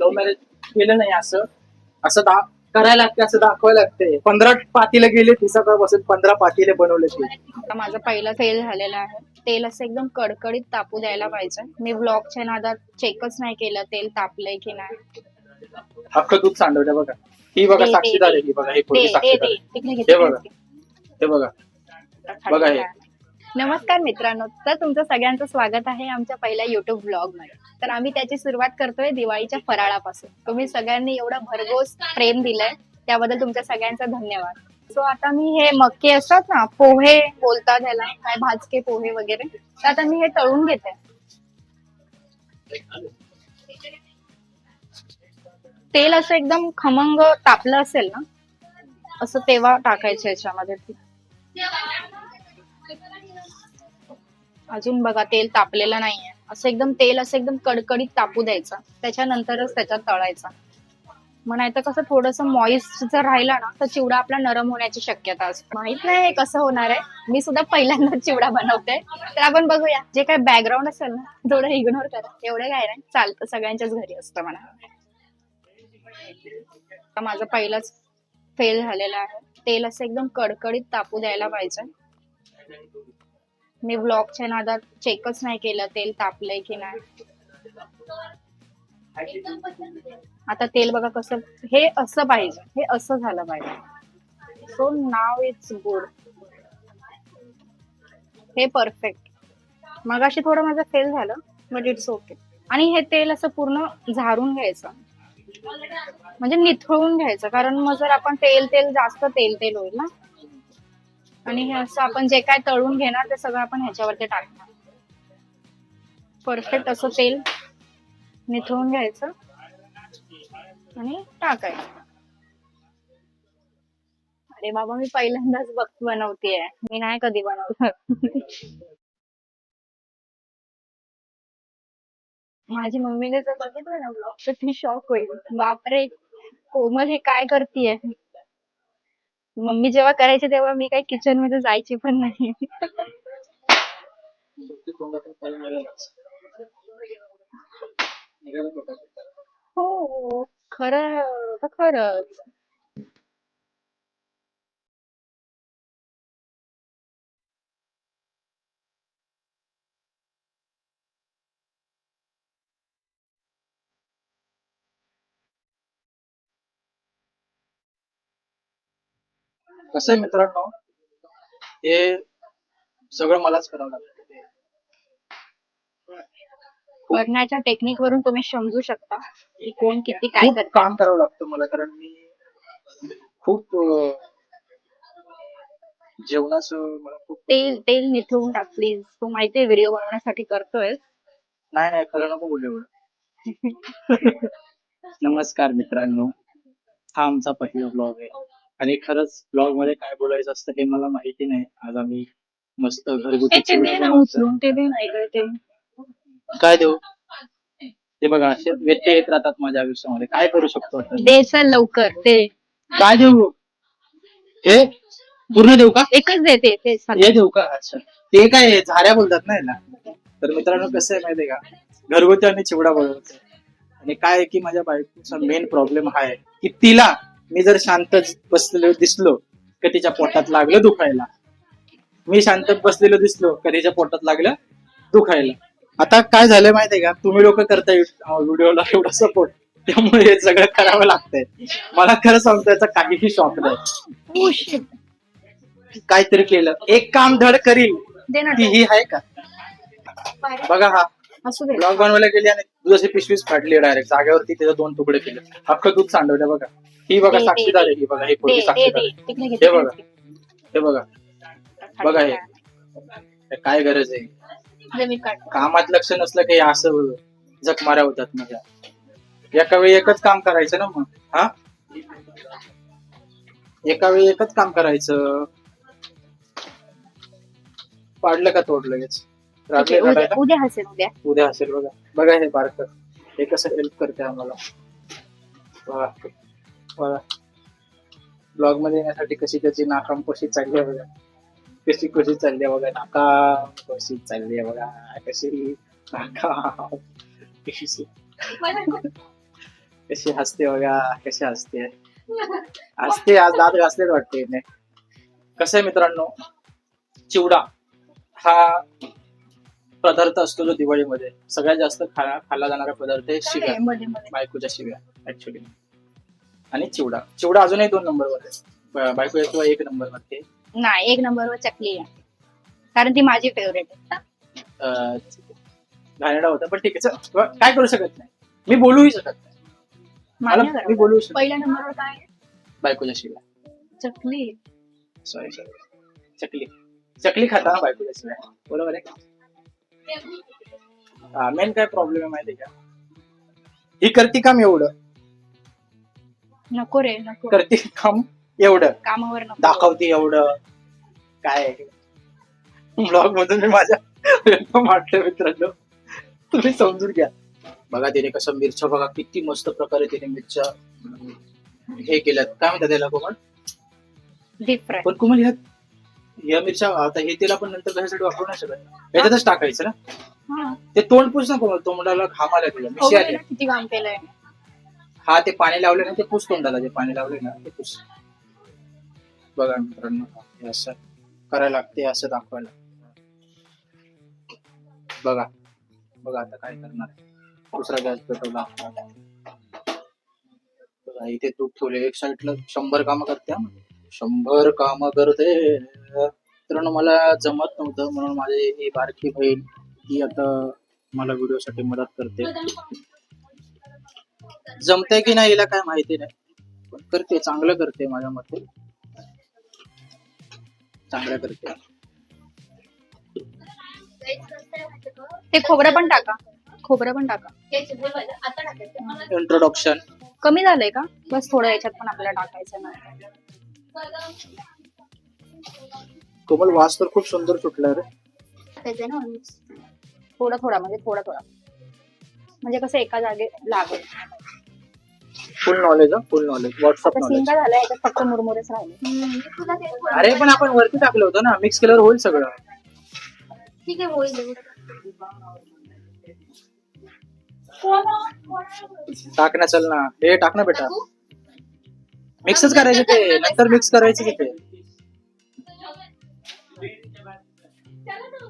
Love marriage केलं नाही असं. असं दा करायला लागते असं दाखवायला लागते. पंधरा पातीला गेले ती सकाळपासून पंधरा पातीले बनवले ते. आता माझा पहिला फेल झालेला आहे. तेल असं एकदम कडकडीत तापू द्यायला पाहिजे. मी ब्लॉगच्या नादात चेकच नाही केलं तेल तापलंय की नाही. अख्खं दूध सांडवलं बघा. ही बघा दे, साक्षीदार आहे ही बघा ही दे पोरगी दे साक्षीदार दे आहे. तिकडे घे, हे तिकडे बघा घे. हे बघा. बघा हे. नमस्कार मित्रांनो. तर तुमचं सगळ्यांचं स्वागत आहे आमच्या पहिल्या युट्यूब ब्लॉगमध्ये तर आम्ही त्याची सुरुवात करतोय दिवाळीच्या फराळापासून. तुम्ही सगळ्यांनी एवढं भरघोस प्रेम दिलंय त्याबद्दल तुमच्या सगळ्यांचा धन्यवाद. सो आता मी हे मक्के असतात ना पोहे बोलतात ह्याला काय भाजके पोहे वगैरे तर आता मी हे तळून घेते. तेल असं एकदम खमंग तापलं असेल ना असं तेव्हा टाकायचं याच्यामध्ये. अजून बघा तेल तापलेलं नाहीये. असं एकदम तेल असं एकदम कडकडीत तापू द्यायचं. त्याच्यानंतरच त्याच्यात तळायचा. मग नाहीतर कसं थोडस मॉइस्ट जर राहिला ना तर चिवडा आपला नरम होण्याची शक्यता असते. माहीत नाही हे कसं होणार आहे. मी सुद्धा पहिल्यांदा चिवडा बनवते. तर आपण बघूया. जे काय बॅकग्राऊंड असेल ना थोडं इग्नोर करा. एवढं काय नाही. चालतं. सगळ्यांच्याच घरी असतं म्हणा. आता माझं पहिलंच फेल झालेलं आहे. तेल असं एकदम कडकडीत तापू द्यायला पाहिजे. मी ब्लॉगच्या नादात चेकच नाही केलं तेल तापलंय की नाही. आता तेल बघा कसं हे असं पाहिजे हे असं झालं पाहिजे. सो नाव इट्स गुड हे परफेक्ट मगाशी थोडं माझं फेल झालं बट इट्स ओके आणि हे तेल असं पूर्ण झारून घ्यायचं. म्हणजे निथळून घ्यायचं कारण मग जर आपण तेल तेल जास्त तेल तेल होईल ना आणि हे असं आपण जे काय तळून घेणार ते सगळं आपण ह्याच्यावरती टाकणार. परफेक्ट असं तेल निथळून घ्यायचं आणि टाकायचं. अरे बाबा मी पहिल्यांदाच बघ बनवतेय. मी नाही कधी बनवलं. माझी मम्मीने जर बघितलं ना ब्लॉग तर ती शॉक होईल. बापरे कोमल हे काय करतीये? मम्मी जेव्हा करायची तेव्हा मी काही किचनमध्ये जायची पण नाही. हो खरं तर खरंच. कसं आहे मित्रांनो हे सगळं मलाच करावं लागतं. करण्याच्या टेक्निक वरून तुम्ही समजू शकता की कोण किती काय खूप करत. काम करावं लागतं मला कारण मी खूप अं, जेवणाचं मला खूप तेल तेल निथळून टाक प्लीज तू माहितीये व्हिडिओ बनवण्यासाठी करतोय नाही नाही खरं नको बोलू एवढं. नमस्कार मित्रांनो. हा आमचा पहिला ब्लॉग आहे. आणि खरंच ब्लॉगमध्ये काय बोलायचं असतं हे मला माहिती नाही. आज आम्ही मस्त घरगुती चिवडा ते दे ते काय देऊ? ते बघा असे व्यत्यय येत राहतात माझ्या आयुष्यामध्ये. काय करू शकतो आता? दे चल लवकर ते काय देऊ? हे? पूर्ण देऊ का? एकच दे ते ते चल. हे देऊ का? अच्छा. ते काय झाऱ्या बोलतात ना याला. तर मित्रांनो कसं आहे माहितीये का? घरगुती आणि चिवडा बनवतो आणि काय आहे की माझ्या बायकोचा मेन प्रॉब्लेम हा आहे की तिला मी जर शांत बसलेलो दिसलो का तिच्या पोटात लागलं दुखायला. मी शांत बसलेलो दिसलो का तिच्या पोटात लागलं दुखायला. आता काय झालंय माहितीये का? तुम्ही लोक करताय व्हिडिओला एवढा सपोर्ट त्यामुळे हे सगळं करावं लागतंय. मला खरं सांगतो याचा काहीही शॉक नाही. Oh. काहीतरी केलं. एक काम धड करील ती. ही आहे का? बघा हा. ब्लॉग बनवायला गेली आणि दुधाची पिशवीच फाटली डायरेक्ट जागेवरती त्याचे दोन तुकडे केले. अख्खं दूध सांडवलं बघा. ही बघा साक्षीदार आहे. ही बघा ही पोरगी साक्षीदार आहे. हे बघा. हे बघा बघा हे. हे काय गरज आहे? कामात लक्ष नसलं की असं जखमाऱ्या होतात माझ्या. एका वेळी एकच काम करायचं ना मग हा? एका वेळी एकच काम करायचं. पाडलं का तोडलं लगेच? उद्या हसेल उद्या. उद्या असेल बघा. बघा हे बारक. हे कसं हेल्प करते आम्हाला. ब्लॉगमध्ये येण्यासाठी कशी त्याची नाकाम कशी चालली आहे बघा. कशी कशी चालली आहे बघा नाकाम कशी चालली आहे बघा. कशी नाकाम कशी कशी हसते बघा कशी हसते. हसते आज दात घासलेच वाटते. कसं आहे मित्रांनो? चिवडा हा पदार्थ असतो जो दिवाळीमध्ये. सगळ्यात जास्त खा खाल्ला जाणारा पदार्थ आहे शिव्या. बायकोच्या शिव्या ऍक्च्युली आणि चिवडा. चिवडा अजूनही दोन नंबरवर आहे. बायको किंवा एक नंबरवर ते नाही एक नंबरवर चकली आहे. कारण ती माझी फेवरेट आहे. अं, घाणेरडा होता पण ठीक आहे चल, काय करू शकत नाही. मी बोलूही शकत नाही. मला-. मी बोलू शकतो पहिल्या नंबरवर काय आहे? बायकोच्या शिव्या. चकली. सॉरी सॉरी चकली. चकली खाता ना बायकोच्या शिवाय. बरोबर आहे का? मेन काय प्रॉब्लेम आहे माहिती आहे का? ही करते काम एवढं. नको रे नको. करते काम एवढं. कामावर नको. दाखवते एवढं. काय? ब्लॉग मधून मी माझ्या वाटलं मित्रांनो. तुम्ही समजून घ्या. बघा तिने कसं मिरच्या बघा किती मस्त प्रकारे तिने मिरच्या हे केल्यात. काय म्हणतात त्याला कोमल? पण कोमल ह्या या मिरच्या आता हे तेल आपण नंतर कशासाठी वापरू नाही शकत. याच्यातच टाकायचं ना? ते तोंड पुस ना कोमल तोंडाला घाम आला तुला मिशी आली. किती काम केलंय. हा ते पाणी लावले ना ते पुस तोंडाला जे पाणी लावले ना ते पुस. बघा मित्रांनो असं करायला लागते असं दाखवायला. बघा बघा आता काय करणार दुसरा गॅस पेटवला बघा इथे तूप ठेवले एक साईडला शंभर कामं करते शंभर कामं करते. मित्रांनो मला जमत नव्हतं म्हणून माझी ही बारकी बहीण ती आता मला व्हिडिओ साठी मदत करते. जमतंय की नाही हिला काय माहिती नाही. पण करते चांगलं करते माझ्या मते. चांगलं करते. ते खोबरं पण टाका. खोबरं पण टाका. इंट्रोडक्शन कमी झालंय का? बस थोडं याच्यात पण आपल्याला टाकायचं नाही. कोमल वास तर खूप सुंदर सुटला रे. टाकायचंय ना थोडा थोडा म्हणजे थोडा थोडा. म्हणजे कसं एका जागे लागेल. Full knowledge full knowledge WhatsApp आता सीन नॉलेज काय झालंय याच्यात फक्त मुरमुरेच राहिले. अरे पण आपण वरती टाकलं होतं ना. मिक्स केल्यावर होईल सगळं. ठीक आहे होईल टाक ना चल ना. हे टाक ना बेटा. मिक्सच करायचे ते. नंतर मिक्स करायचे ते.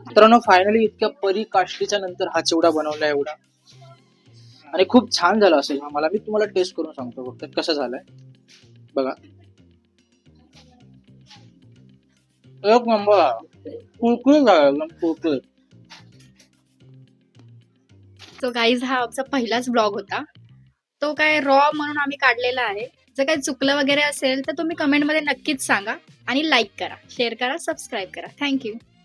मित्रांनो फायनली इतक्या परी काष्टीच्या नंतर हा चिवडा बनवला एवढा. आणि खूप छान झालं असेल मला मी तुम्हाला टेस्ट करून सांगतो फक्त कसं झालंय. बघा. एक नंबर कुरकुरीत झालं एकदम कुरकुरीत गाईज हा आमचा पहिलाच ब्लॉग होता. तो काय रॉ म्हणून आम्ही काढलेला आहे. जर काही चुकलं वगैरे असेल तर तुम्ही कमेंटमध्ये नक्कीच सांगा आणि लाईक करा. शेअर करा सबस्क्राईब करा. थँक्यू